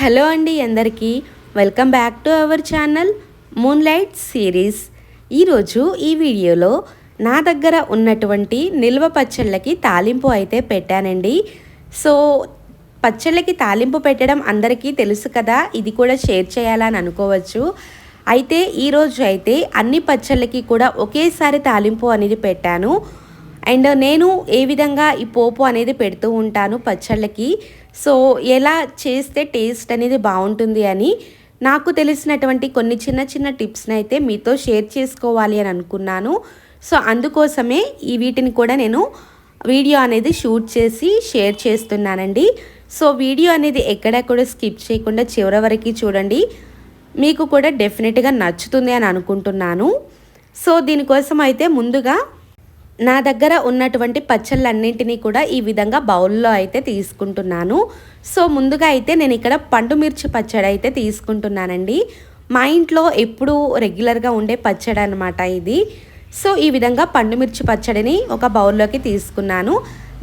Hello అండి అందరికీ. Welcome back to our channel moon light series ఈరోజు ఈ వీడియోలో నా దగ్గర ఉన్నటువంటి నిల్వ పచ్చళ్ళకి తాలింపు అయితే పెట్టానండి. సో పచ్చళ్ళకి తాలింపు పెట్టడం అందరికీ తెలుసు కదా ఇది కూడా షేర్ చేయాలని అనుకోవచ్చు. అయితే ఈరోజు అయితే అన్ని పచ్చళ్ళకి కూడా ఒకేసారి తాలింపు అనేది పెట్టాను. అండ్ నేను ఏ విధంగా ఈ పోపు అనేది పెడుతూ ఉంటాను పచ్చళ్ళకి సో ఎలా చేస్తే టేస్ట్ అనేది బాగుంటుంది అని నాకు తెలిసినటువంటి కొన్ని చిన్న చిన్న టిప్స్ని అయితే మీతో షేర్ చేసుకోవాలి అని అనుకున్నాను. సో అందుకోసమే ఈ వీటిని కూడా నేను వీడియో అనేది షూట్ చేసి షేర్ చేస్తున్నానండి. సో వీడియో అనేది ఎక్కడెక్కడ స్కిప్ చేయకుండా చివరి వరకు చూడండి. మీకు కూడా డెఫినెట్గా నచ్చుతుంది అని అనుకుంటున్నాను. సో దీనికోసం అయితే ముందుగా నా దగ్గర ఉన్నటువంటి పచ్చళ్ళన్నింటినీ కూడా ఈ విధంగా బౌల్లో అయితే తీసుకుంటున్నాను. సో ముందుగా అయితే నేను ఇక్కడ పండు మిర్చి పచ్చడి అయితే తీసుకుంటున్నానండి. మా ఇంట్లో ఎప్పుడూ రెగ్యులర్గా ఉండే పచ్చడి అనమాట ఇది. సో ఈ విధంగా పండు మిర్చి పచ్చడిని ఒక బౌల్లోకి తీసుకున్నాను.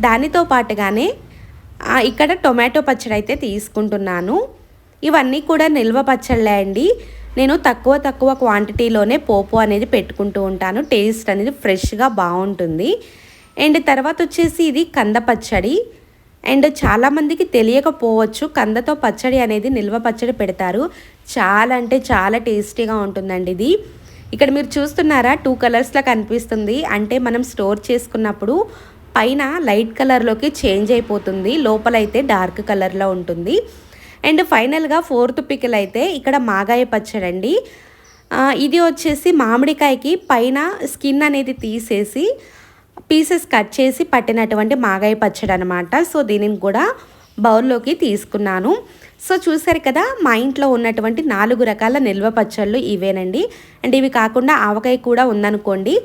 దానితో పాటుగానే ఇక్కడ టొమాటో పచ్చడి అయితే తీసుకుంటున్నాను. ఇవన్నీ కూడా నిల్వ పచ్చళ్ళే అండి. నేను తక్కువ తక్కువ క్వాంటిటీలోనే పోపు అనేది పెట్టుకుంటూ ఉంటాను. టేస్ట్ అనేది ఫ్రెష్గా బాగుంటుంది. అండ్ తర్వాత వచ్చేసి ఇది కంద పచ్చడి. అండ్ చాలామందికి తెలియకపోవచ్చు కందతో పచ్చడి అనేది నిల్వ పచ్చడి పెడతారు. చాలా అంటే చాలా టేస్టీగా ఉంటుందండి ఇది. ఇక్కడ మీరు చూస్తున్నారా? టూ కలర్స్లో కనిపిస్తుంది. అంటే మనం స్టోర్ చేసుకున్నప్పుడు పైన లైట్ కలర్లోకి చేంజ్ అయిపోతుంది. లోపలైతే డార్క్ కలర్లో ఉంటుంది. అండ్ ఫైనల్గా ఫోర్త్ పికిల్ అయితే ఇక్కడ మాగాయ పచ్చడి అండి ఇది వచ్చేసి మామిడికాయకి పైన స్కిన్ అనేది తీసేసి పీసెస్ కట్ చేసి పట్టినటువంటి మాగాయ పచ్చడి అనమాట సో దీనిని కూడా బౌల్లోకి తీసుకున్నాను. సో చూసారు కదా మా ఇంట్లో ఉన్నటువంటి నాలుగు రకాల నిల్వ పచ్చళ్ళు ఇవేనండి. అండ్ ఇవి కాకుండా ఆవకాయ కూడా ఉందనుకోండి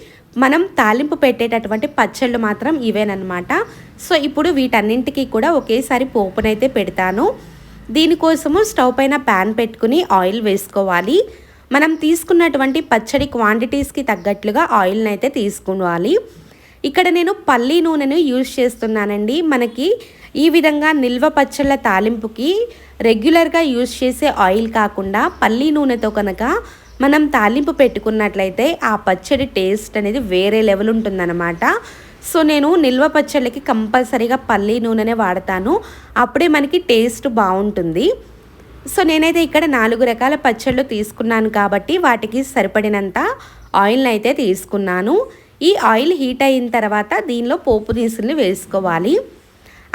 మనం తాలింపు పెట్టేటటువంటి పచ్చళ్ళు మాత్రం ఇవేనమాట సో ఇప్పుడు వీటన్నింటికి కూడా ఒకేసారి పోపునైతే పెడతాను. దీనికోసము స్టవ్ పైన ప్యాన్ పెట్టుకుని ఆయిల్ వేసుకోవాలి. మనం తీసుకున్నటువంటి పచ్చడి క్వాంటిటీస్కి తగ్గట్లుగా ఆయిల్ని అయితే తీసుకోవాలి. ఇక్కడ నేను పల్లి నూనెను యూజ్ చేస్తున్నానండి. మనకి ఈ విధంగా నిల్వ పచ్చళ్ళ తాలింపుకి రెగ్యులర్గా యూజ్ చేసే ఆయిల్ కాకుండా పల్లి నూనెతో కనుక మనం తాలింపు పెట్టుకున్నట్లయితే ఆ పచ్చడి టేస్ట్ అనేది వేరే లెవెల్ ఉంటుందన్నమాట. సో నేను నిల్వ పచ్చళ్ళకి కంపల్సరీగా పల్లి నూనెనే వాడతాను. అప్పుడే మనకి టేస్ట్ బాగుంటుంది. సో నేనైతే ఇక్కడ నాలుగు రకాల పచ్చళ్ళు తీసుకున్నాను కాబట్టి వాటికి సరిపడినంత ఆయిల్ని అయితే తీసుకున్నాను. ఈ ఆయిల్ హీట్ అయిన తర్వాత దీనిలో పోపు దినుసుల్ని వేసుకోవాలి.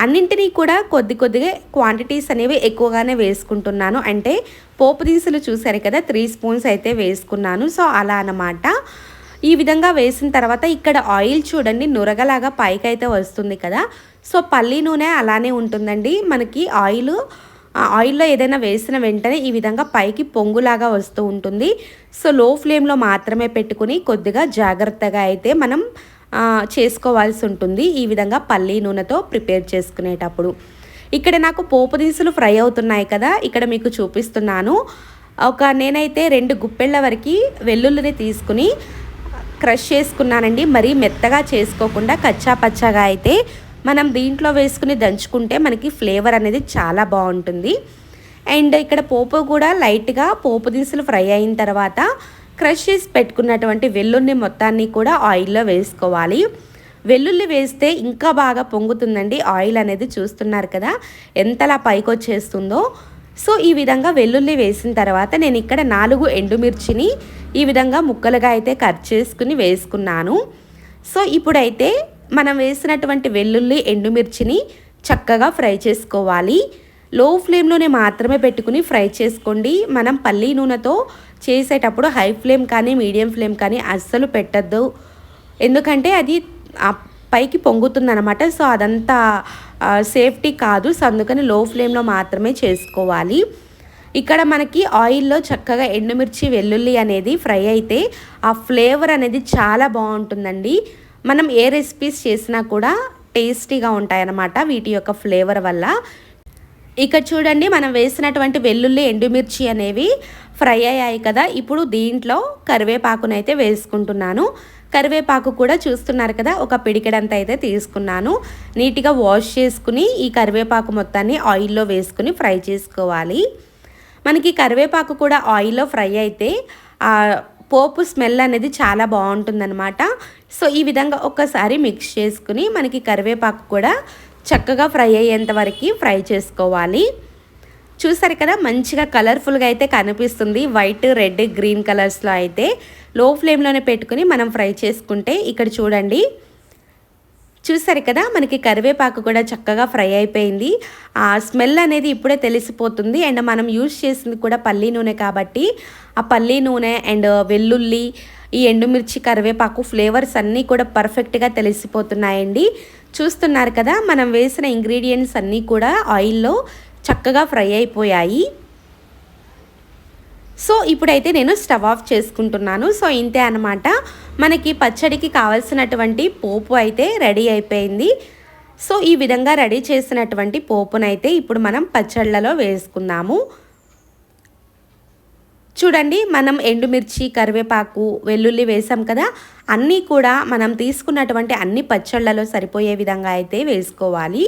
అన్నింటినీ కూడా కొద్ది కొద్దిగా క్వాంటిటీస్ అనేవి ఎక్కువగానే వేసుకుంటున్నాను. అంటే పోపు దినుసులు చూసారు కదా త్రీ స్పూన్స్ అయితే వేసుకున్నాను. సో అలా అన్నమాట. ఈ విధంగా వేసిన తర్వాత ఇక్కడ ఆయిల్ చూడండి నురగలాగా పైకి అయితే వస్తుంది కదా. సో పల్లి నూనె అలానే ఉంటుందండి. మనకి ఆయిల్ ఆయిల్లో ఏదైనా వేసిన వెంటనే ఈ విధంగా పైకి పొంగులాగా వస్తూ ఉంటుంది. సో లో ఫ్లేమ్లో మాత్రమే పెట్టుకుని కొద్దిగా జాగ్రత్తగా అయితే మనం చేసుకోవాల్సి ఉంటుంది ఈ విధంగా పల్లి నూనెతో ప్రిపేర్ చేసుకునేటప్పుడు. ఇక్కడ నాకు పోపు దినుసులు ఫ్రై అవుతున్నాయి కదా ఇక్కడ మీకు చూపిస్తున్నాను. ఒక నేనైతే రెండు గుప్పెళ్ళ వరకు వెల్లుల్లిని తీసుకుని క్రష్ చేసుకున్నానండి. మరీ మెత్తగా చేసుకోకుండా కచ్చా పచ్చాగా అయితే మనం దీంట్లో వేసుకుని దంచుకుంటే మనకి ఫ్లేవర్ అనేది చాలా బాగుంటుంది. అండ్ ఇక్కడ పోపు కూడా లైట్గా పోపు దినుసులు ఫ్రై అయిన తర్వాత క్రష్ చేసి పెట్టుకున్నటువంటి వెల్లుల్లి మొత్తాన్ని కూడా ఆయిల్లో వేసుకోవాలి. వెల్లుల్లి వేస్తే ఇంకా బాగా పొంగుతుందండి. ఆయిల్ అనేది చూస్తున్నారు కదా ఎంతలా పైకి వచ్చేస్తుందో సో ఈ విధంగా వెల్లుల్లి వేసిన తర్వాత నేను ఇక్కడ నాలుగు ఎండుమిర్చిని ఈ విధంగా ముక్కలుగా అయితే కట్ చేసుకుని వేసుకున్నాను. సో ఇప్పుడైతే మనం వేసినటువంటి వెల్లుల్లి ఎండుమిర్చిని చక్కగా ఫ్రై చేసుకోవాలి. లో ఫ్లేమ్లోనే మాత్రమే పెట్టుకుని ఫ్రై చేసుకోండి. మనం పల్లీ నూనెతో చేసేటప్పుడు హై ఫ్లేమ్ కానీ మీడియం ఫ్లేమ్ కానీ అస్సలు పెట్టద్దు. ఎందుకంటే అది పైకి పొంగుతుందనమాట సో అదంతా సేఫ్టీ కాదు. సో అందుకని లో ఫ్లేమ్లో మాత్రమే చేసుకోవాలి. ఇక్కడ మనకి ఆయిల్లో చక్కగా ఎండుమిర్చి వెల్లుల్లి అనేది ఫ్రై అయితే ఆ ఫ్లేవర్ అనేది చాలా బాగుంటుందండి. మనం ఏ రెసిపీస్ చేసినా కూడా టేస్టీగా ఉంటాయన్నమాట వీటి యొక్క ఫ్లేవర్ వల్ల. ఇక్కడ చూడండి మనం వేసినటువంటి వెల్లుల్లి ఎండుమిర్చి అనేవి ఫ్రై అయ్యాయి కదా. ఇప్పుడు దీంట్లో కరివేపాకునైతే వేసుకుంటున్నాను. కరివేపాకు కూడా చూస్తున్నారు కదా ఒక పిడికెడంత అయితే తీసుకున్నాను. నీట్గా వాష్ చేసుకుని ఈ కరివేపాకు మొత్తాన్ని ఆయిల్లో వేసుకుని ఫ్రై చేసుకోవాలి. మనకి కరివేపాకు కూడా ఆయిల్లో ఫ్రై అయితే పోపు స్మెల్ అనేది చాలా బాగుంటుందన్నమాట. సో ఈ విధంగా ఒక్కసారి మిక్స్ చేసుకుని మనకి కరివేపాకు కూడా చక్కగా ఫ్రై అయ్యేంత వరకు ఫ్రై చేసుకోవాలి. చూసారు కదా మంచిగా కలర్ఫుల్గా అయితే కనిపిస్తుంది. వైట్ రెడ్ గ్రీన్ కలర్స్లో అయితే లో ఫ్లేమ్లోనే పెట్టుకుని మనం ఫ్రై చేసుకుంటే ఇక్కడ చూడండి. చూసారు కదా మనకి కరివేపాకు కూడా చక్కగా ఫ్రై అయిపోయింది. ఆ స్మెల్ అనేది ఇప్పుడే తెలిసిపోతుంది. అండ్ మనం యూజ్ చేసింది కూడా పల్లీ నూనె కాబట్టి ఆ పల్లీ నూనె అండ్ వెల్లుల్లి ఈ ఎండుమిర్చి కరివేపాకు ఫ్లేవర్స్ అన్నీ కూడా పర్ఫెక్ట్గా తెలిసిపోతున్నాయండి. చూస్తున్నారు కదా మనం వేసిన ఇంగ్రీడియంట్స్ అన్నీ కూడా ఆయిల్లో చక్కగా ఫ్రై అయిపోయాయి. సో ఇప్పుడైతే నేను స్టవ్ ఆఫ్ చేసుకుంటున్నాను. సో ఇంతే అనమాట మనకి పచ్చడికి కావాల్సినటువంటి పోపు అయితే రెడీ అయిపోయింది. సో ఈ విధంగా రెడీ చేసినటువంటి పోపునైతే ఇప్పుడు మనం పచ్చళ్ళలో వేసుకుందాము. చూడండి మనం ఎండుమిర్చి కరివేపాకు వెల్లుల్లి వేసాం కదా అన్నీ కూడా మనం తీసుకున్నటువంటి అన్ని పచ్చళ్ళలో సరిపోయే విధంగా అయితే వేసుకోవాలి.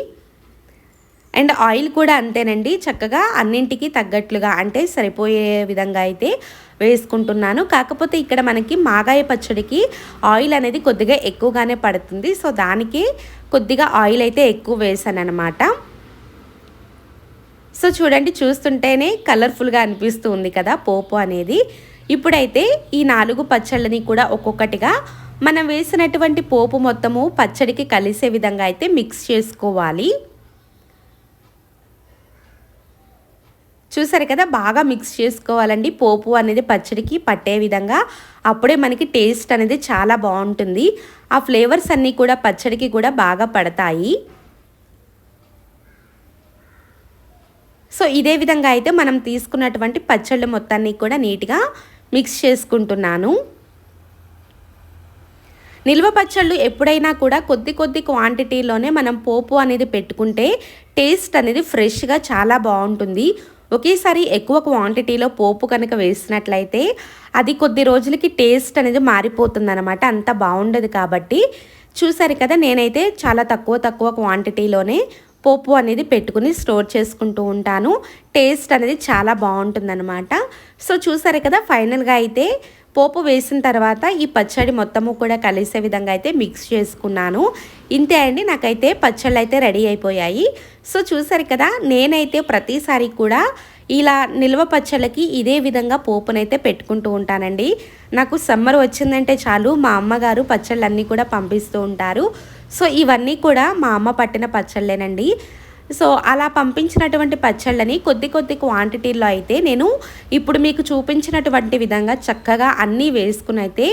అండ్ ఆయిల్ కూడా అంతేనండి. చక్కగా అన్నింటికి తగ్గట్లుగా అంటే సరిపోయే విధంగా అయితే వేసుకుంటున్నాను. కాకపోతే ఇక్కడ మనకి మాగాయ పచ్చడికి ఆయిల్ అనేది కొద్దిగా ఎక్కువగానే పడుతుంది. సో దానికి కొద్దిగా ఆయిల్ అయితే ఎక్కువ వేసాను అనమాట సో చూడండి చూస్తుంటేనే కలర్ఫుల్గా అనిపిస్తూ ఉంది కదా పోపు అనేది. ఇప్పుడైతే ఈ నాలుగు పచ్చళ్ళని కూడా ఒక్కొక్కటిగా మనం వేసినటువంటి పోపు మొత్తము పచ్చడికి కలిసే విధంగా అయితే మిక్స్ చేసుకోవాలి. చూసారు కదా బాగా మిక్స్ చేసుకోవాలండి. పోపు అనేది పచ్చడికి పట్టే విధంగా అప్పుడే మనకి టేస్ట్ అనేది చాలా బాగుంటుంది. ఆ ఫ్లేవర్స్ అన్నీ కూడా పచ్చడికి కూడా బాగా పడతాయి. సో ఇదే విధంగా అయితే మనం తీసుకున్నటువంటి పచ్చళ్ళు మొత్తాన్ని కూడా నీట్గా మిక్స్ చేసుకుంటున్నాను. నిల్వ పచ్చళ్ళు ఎప్పుడైనా కూడా కొద్ది కొద్ది క్వాంటిటీలోనే మనం పోపు అనేది పెట్టుకుంటే టేస్ట్ అనేది ఫ్రెష్గా చాలా బాగుంటుంది. ఒకేసారి ఎక్కువ క్వాంటిటీలో పోపు కనుక వేసినట్లయితే అది కొద్ది రోజులకి టేస్ట్ అనేది మారిపోతుంది అనమాట అంత బాగుండదు కాబట్టి చూసారు కదా నేనైతే చాలా తక్కువ తక్కువ క్వాంటిటీలోనే పోపు అనేది పెట్టుకుని స్టోర్ చేసుకుంటూ ఉంటాను. టేస్ట్ అనేది చాలా బాగుంటుందన్నమాట. సో చూసారు కదా ఫైనల్గా అయితే పోపు వేసిన తర్వాత ఈ పచ్చడి మొత్తము కూడా కలిసే విధంగా అయితే మిక్స్ చేసుకున్నాను. ఇంతే అండి నాకైతే పచ్చళ్ళు అయితే రెడీ అయిపోయాయి. సో చూసారు కదా నేనైతే ప్రతిసారి కూడా ఇలా నిల్వ పచ్చళ్ళకి ఇదే విధంగా పోపునైతే పెట్టుకుంటూ ఉంటానండి. నాకు సమ్మర్ వచ్చిందంటే చాలు మా అమ్మగారు పచ్చళ్ళన్నీ కూడా పంపిస్తూ ఉంటారు. సో ఇవన్నీ కూడా మా అమ్మ పట్టిన పచ్చళ్ళేనండి. సో అలా పంపించినటువంటి పచ్చళ్ళని కొద్ది కొద్ది క్వాంటిటీలో అయితే నేను ఇప్పుడు మీకు చూపించినటువంటి విధంగా చక్కగా అన్నీ వేసుకుని అయితే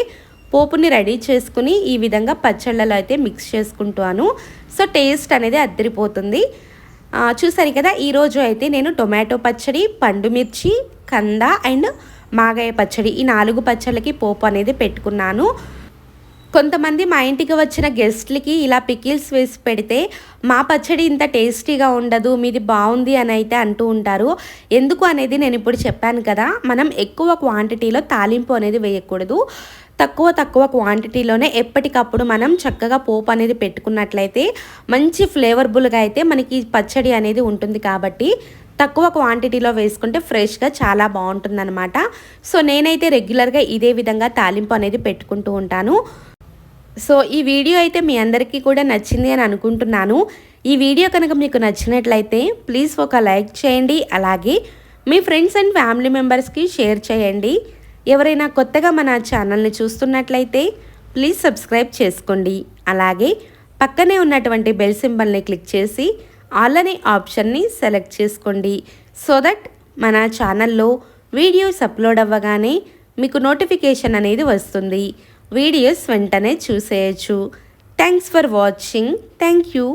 పోపుని రెడీ చేసుకుని ఈ విధంగా పచ్చళ్ళలో అయితే మిక్స్ చేసుకుంటాను. సో టేస్ట్ అనేది అద్దరిపోతుంది. చూసారు కదా ఈరోజు అయితే నేను టొమాటో పచ్చడి పండుమిర్చి కంద అండ్ మాగాయ పచ్చడి ఈ నాలుగు పచ్చళ్ళకి పోపు అనేది పెట్టుకున్నాను. కొంతమంది మా ఇంటికి వచ్చిన గెస్ట్లకి ఇలా పికిల్స్ వేసి పెడితే మా పచ్చడి ఇంత టేస్టీగా ఉండదు మీది బాగుంది అని అయితే అంటూ ఉంటారు. ఎందుకు అనేది నేను ఇప్పుడు చెప్పాను కదా మనం ఎక్కువ క్వాంటిటీలో తాలింపు అనేది వేయకూడదు. తక్కువ తక్కువ క్వాంటిటీలోనే ఎప్పటికప్పుడు మనం చక్కగా పోపు అనేది పెట్టుకున్నట్లయితే మంచి ఫ్లేవర్బుల్గా అయితే మనకి పచ్చడి అనేది ఉంటుంది కాబట్టి తక్కువ క్వాంటిటీలో వేసుకుంటే ఫ్రెష్గా చాలా బాగుంటుందన్నమాట. సో నేనైతే రెగ్యులర్గా ఇదే విధంగా తాలింపు అనేది పెట్టుకుంటూ ఉంటాను. సో ఈ వీడియో అయితే మీ అందరికీ కూడా నచ్చింది అని అనుకుంటున్నాను. ఈ వీడియో కనుక మీకు నచ్చినట్లయితే ప్లీజ్ ఒక లైక్ చేయండి. అలాగే మీ ఫ్రెండ్స్ అండ్ ఫ్యామిలీ మెంబర్స్కి షేర్ చేయండి. ఎవరైనా కొత్తగా మన ఛానల్ని చూస్తున్నట్లయితే ప్లీజ్ సబ్స్క్రైబ్ చేసుకోండి. అలాగే పక్కనే ఉన్నటువంటి బెల్ సింబల్ని క్లిక్ చేసి ఆల్ అనే ఆప్షన్ని సెలెక్ట్ చేసుకోండి. సో దట్ మన ఛానల్లో వీడియోస్ అప్లోడ్ అవ్వగానే మీకు నోటిఫికేషన్ అనేది వస్తుంది. వీడియోస్ వెంటనే చూసేయచ్చు. Thanks for watching thank you